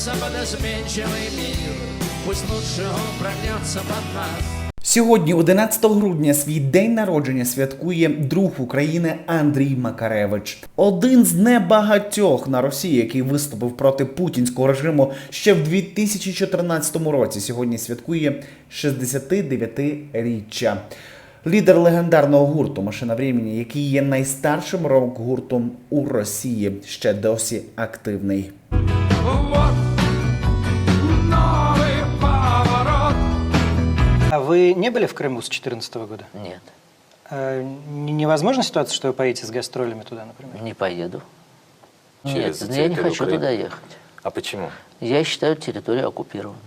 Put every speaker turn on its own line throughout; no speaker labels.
прогнется под изменчивый мир, пусть лучше он прогнется под нас.
Сьогодні, 11 грудня, свій день народження святкує друг України Андрій Макаревич. Один з небагатьох на Росії, який виступив проти путінського режиму ще в 2014 році. Сьогодні святкує 69-річчя. Лідер легендарного гурту Машина времени, який є найстаршим рок-гуртом у Росії, ще досі активний.
Вы не были в Крыму с 2014 года?
Нет,
А, невозможна ситуация, что вы поедете с гастролями туда, например?
не поеду.
Через
Нет, я не хочу
Украины.
туда ехать.
А почему?
Я считаю территорию оккупированной.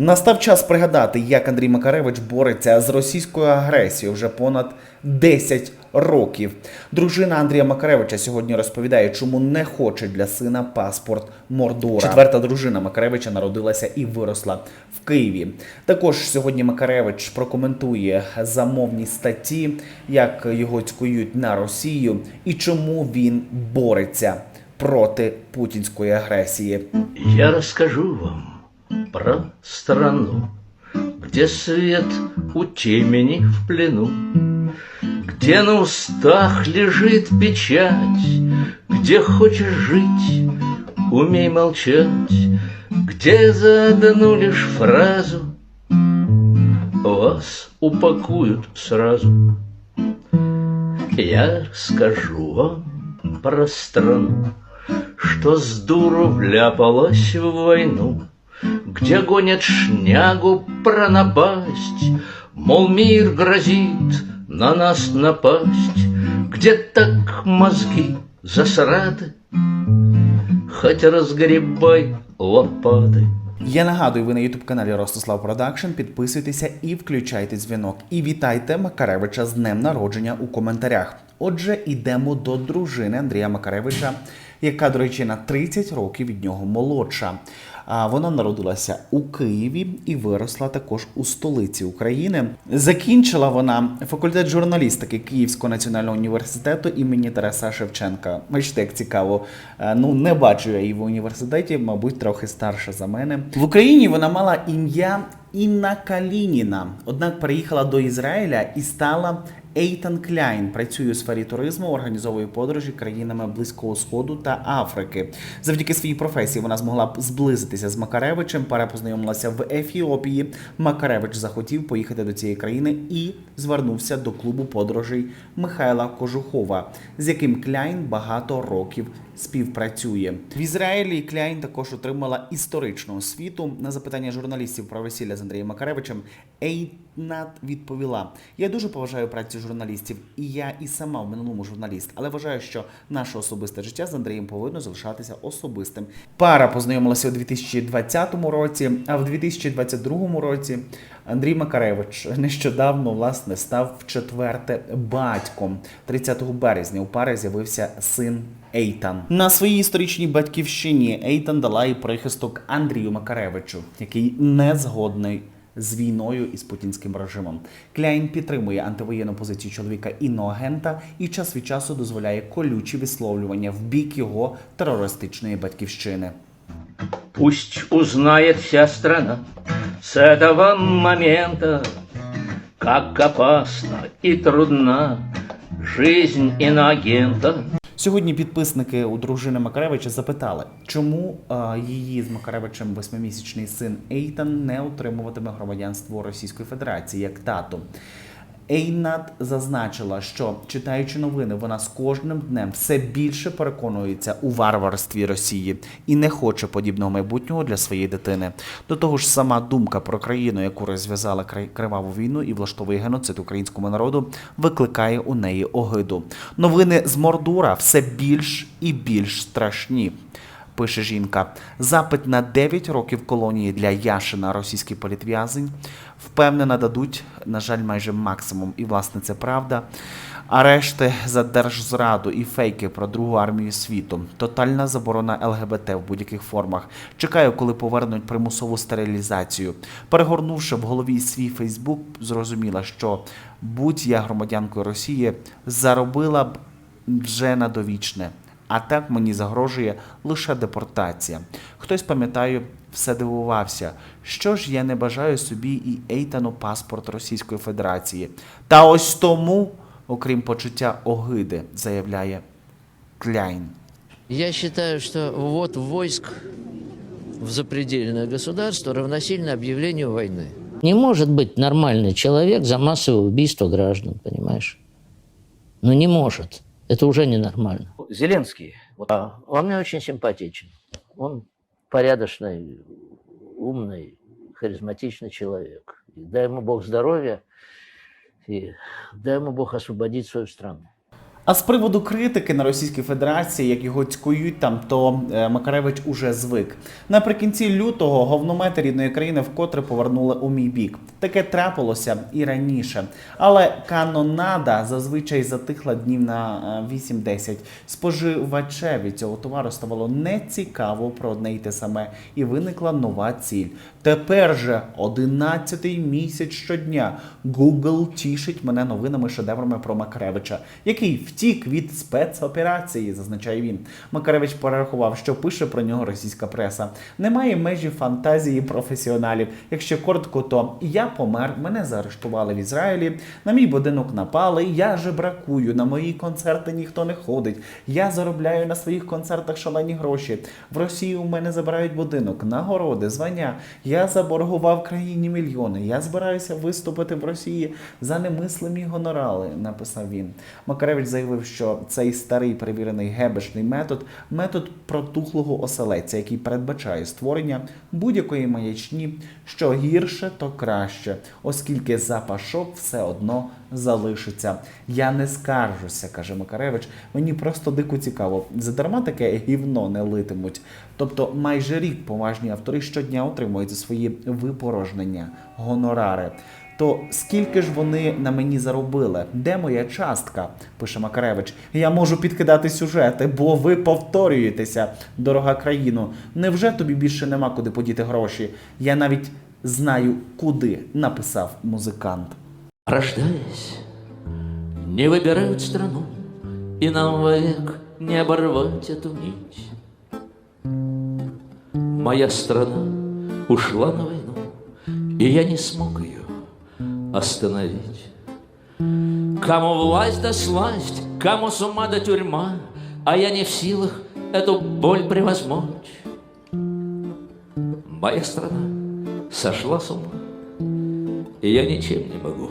Настав час пригадати, як Андрій Макаревич бореться з російською агресією вже понад 10 років. Дружина Андрія Макаревича сьогодні розповідає, чому не хоче для сина паспорт Мордора. Четверта дружина Макаревича народилася і виросла в Києві. Також сьогодні Макаревич прокоментує замовні статті, як його цькують на Росію і чому він бореться проти путінської агресії.
Я расскажу вам про страну, где свет у темени в плену, где на устах лежит печать, где хочешь жить, умей молчать, где за одну лишь фразу вас упакуют сразу. Я скажу вам про страну, что с дуру вляпалась в войну, где гонят шнягу про напасть, мол, мир грозит на нас напасть, где так мозги засраты, хоть разгребай лопаты.
Я нагадую, ви на ютуб каналі Ростислав Продакшн. Підписуйтеся і включайте дзвінок. І вітайте Макаревича з днем народження у коментарях. Отже, йдемо до дружини Андрія Макаревича, яка, до речі, на 30 років від нього молодша. Вона народилася у Києві і виросла також у столиці України. Закінчила вона факультет журналістики Київського національного університету імені Тараса Шевченка. Бачите, як цікаво. Е, Ну не бачу я її в університеті, мабуть, трохи старша за мене. В Україні вона мала ім'я Інна Калініна, однак переїхала до Ізраїля і стала Ейтан Кляйн працює у сфері туризму, організовує подорожі країнами Близького Сходу та Африки. Завдяки своїй професії вона змогла б зблизитися з Макаревичем. Пара познайомилася в Ефіопії. Макаревич захотів поїхати до цієї країни і звернувся до клубу подорожей Михайла Кожухова, з яким Кляйн багато років співпрацює. В Ізраїлі Кляйн також отримала історичну освіту. На запитання журналістів про весілля з Андрієм Макаревичем Ейнат відповіла: Я дуже поважаю працю журналістів, і я і сама в минулому журналіст, але вважаю, що наше особисте життя з Андрієм повинно залишатися особистим. Пара познайомилася у 2020 році, а в 2022 році Андрій Макаревич нещодавно власне став в четверте батьком. 30 березня у пари з'явився син Ейтан. На своїй історичній батьківщині Ейтан дала і прихисток Андрію Макаревичу, який не згодний з війною із путінським режимом. Кляйн підтримує антивоєнну позицію чоловіка іноагента і час від часу дозволяє колючі висловлювання в бік його терористичної батьківщини.
Пусть узнает вся страна с этого момента, как опасна и трудна жизнь иноагента.
Сьогодні підписники у дружини Макаревича запитали, чому її з Макаревичем восьмимісячний син Ейтан не отримуватиме громадянство Російської Федерації як тато. Ейнат зазначила, що читаючи новини, вона з кожним днем все більше переконується у варварстві Росії і не хоче подібного майбутнього для своєї дитини. До того ж, сама думка про країну, яку розв'язала криваву війну і влаштовує геноцид українському народу, викликає у неї огиду. Новини з Мордура все більш і більш страшні. Пише жінка, запит на 9 років колонії для Яшина, російський політв'язень, впевнена, дадуть, на жаль, майже максимум. І власне це правда. Арешти за держзраду і фейки про другу армію світу, тотальна заборона ЛГБТ в будь-яких формах. Чекаю, коли повернуть примусову стерилізацію. Перегорнувши в голові свій Фейсбук, зрозуміла, що будь я громадянкою Росії, заробила б вже на довічне. А так мені загрожує лише депортація. Хтось пам'ятаю, все дивувався. Що ж я не бажаю собі і Ейтану паспорт Російської Федерації. Та ось тому, окрім почуття огиди, заявляє Кляйн.
Я считаю, что ввод войск в запредельное государство равносильно объявлению войны. Не может быть нормальный человек за массовое убийство граждан, понимаешь? Ну не может. Это уже ненормально.
Зеленский, вот,
А Он мне очень симпатичен. Он порядочный, умный, харизматичный человек. И дай ему Бог здоровья, и дай ему Бог освободить свою страну.
А з приводу критики на Російській Федерації, як його цькують там, то е, Макаревич уже звик. Наприкінці лютого говномети рідної країни вкотре повернули у мій бік. Таке трапилося і раніше. Але канонада зазвичай затихла днів на е, 8-10. Споживачеві цього товару ставало нецікаво про одне й те саме, і виникла нова ціль. Тепер же 11-й місяць щодня Google тішить мене новинами шедеврами про Макаревича, який втік від спецоперації, зазначає він. Макаревич перерахував, що пише про нього російська преса. Немає межі фантазії професіоналів. Якщо коротко, то я помер, мене заарештували в Ізраїлі, на мій будинок напали, я же бракую, на мої концерти ніхто не ходить. Я заробляю на своїх концертах шалені гроші. В Росії у мене забирають будинок, нагороди, звання. Я заборгував країні мільйони. Я збираюся виступити в Росії за немислимі гонорали, написав він. Макаревич заявив, що цей старий перевірений гебешний метод метод протухлого оселедця, який передбачає створення будь-якої маячні, що гірше, то краще, оскільки запашок все одно залишиться. Я не скаржуся, каже Макаревич. Мені просто дико цікаво. Задарма таке гівно не литимуть. Тобто, майже рік поважні автори щодня отримують свої випорожнення, гонорари. То скільки ж вони на мені заробили? Де моя частка? пише Макаревич. Я можу підкидати сюжети, бо ви повторюєтеся, дорога країно. Невже тобі більше нема куди подіти гроші? Я навіть знаю, куди написав музикант.
Рождаясь, не выбирают страну, И нам век не оборвать эту нить. Моя страна ушла на войну, И я не смог ее остановить. Кому власть да сласть, кому с ума да тюрьма, А я не в силах эту боль превозмочь. Моя страна сошла с ума, И я ничем не могу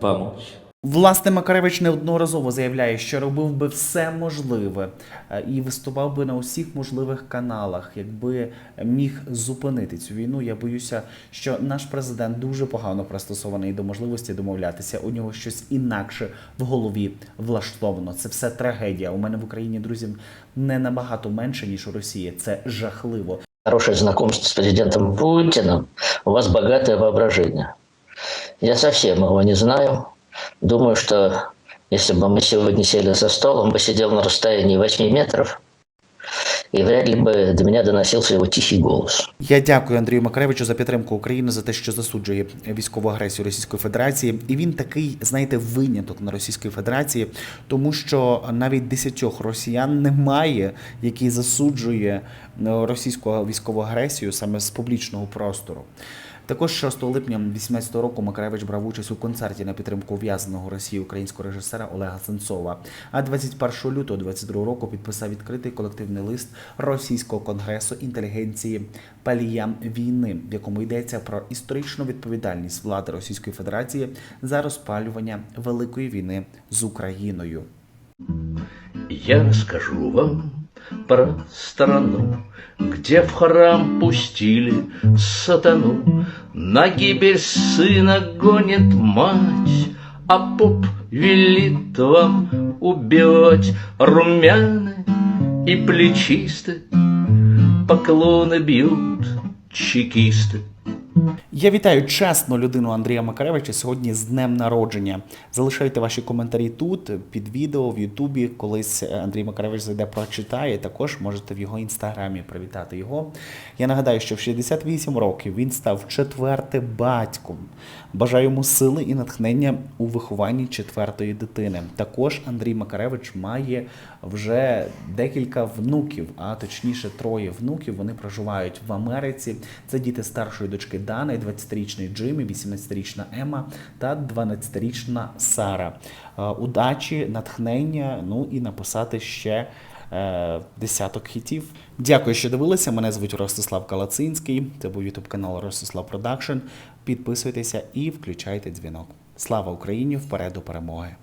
помочь.
Власне, Макаревич неодноразово заявляє, що робив би все можливе е, і виступав би на усіх можливих каналах, якби міг зупинити цю війну. Я боюся, що наш президент дуже погано пристосований до можливості домовлятися. У нього щось інакше в голові влаштовано. Це все трагедія. У мене в Україні друзів не набагато менше ніж у Росії. Це жахливо.
хорошее знакомство с президентом Путиным, у вас богатое воображение. Я совсем его не знаю. Думаю, что если бы мы сегодня сели за стол, он бы сидел на расстоянии 8 метров, и вряд ли бы до меня доносился его тихий голос.
Я дякую Андрію Макаревичу за підтримку України за те, що засуджує військову агресію Російської Федерації. І він такий, знаєте, виняток на Російської Федерації, тому що навіть десятьох росіян немає, які засуджує е, російську військову агресію саме з публічного простору. Також 6 липня 2018 року Макаревич брав участь у концерті на підтримку ув'язненого Росії українського режисера Олега Сенцова. А 21 лютого 22 року підписав відкритий колективний лист Російського конгресу інтелігенції Паліям війни, в якому йдеться про історичну відповідальність влади Російської Федерації за розпалювання великої війни з Україною.
Я расскажу вам про страну, где в храм пустили сатану. На гибель сына гонит мать, а поп велит вам убивать румяны и плечисты. Поклоны бьют чекисты.
Я вітаю чесну людину Андрія Макаревича сьогодні з днем народження. Залишайте ваші коментарі тут, під відео в Ютубі. Колись е, Андрій Макаревич зайде, прочитає. Також можете в його інстаграмі привітати його. Я нагадаю, що в 68 років він став четвертим батьком. Бажаю йому сили і натхнення у вихованні четвертої дитини. Також Андрій Макаревич має вже декілька внуків, а точніше троє внуків. Вони проживають в Америці. Це діти старшої дочки Дани, 20-річний Джиммі, 18-річна Ема та 12-річна Сара. Е, Удачі, натхнення, ну і написати ще е, десяток хітів. Дякую, що дивилися. Мене звуть Ростислав Калацинський. Це був ютуб канал Ростислав Продакшн. Підписуйтеся і включайте дзвінок. Слава Україні! Вперед до перемоги!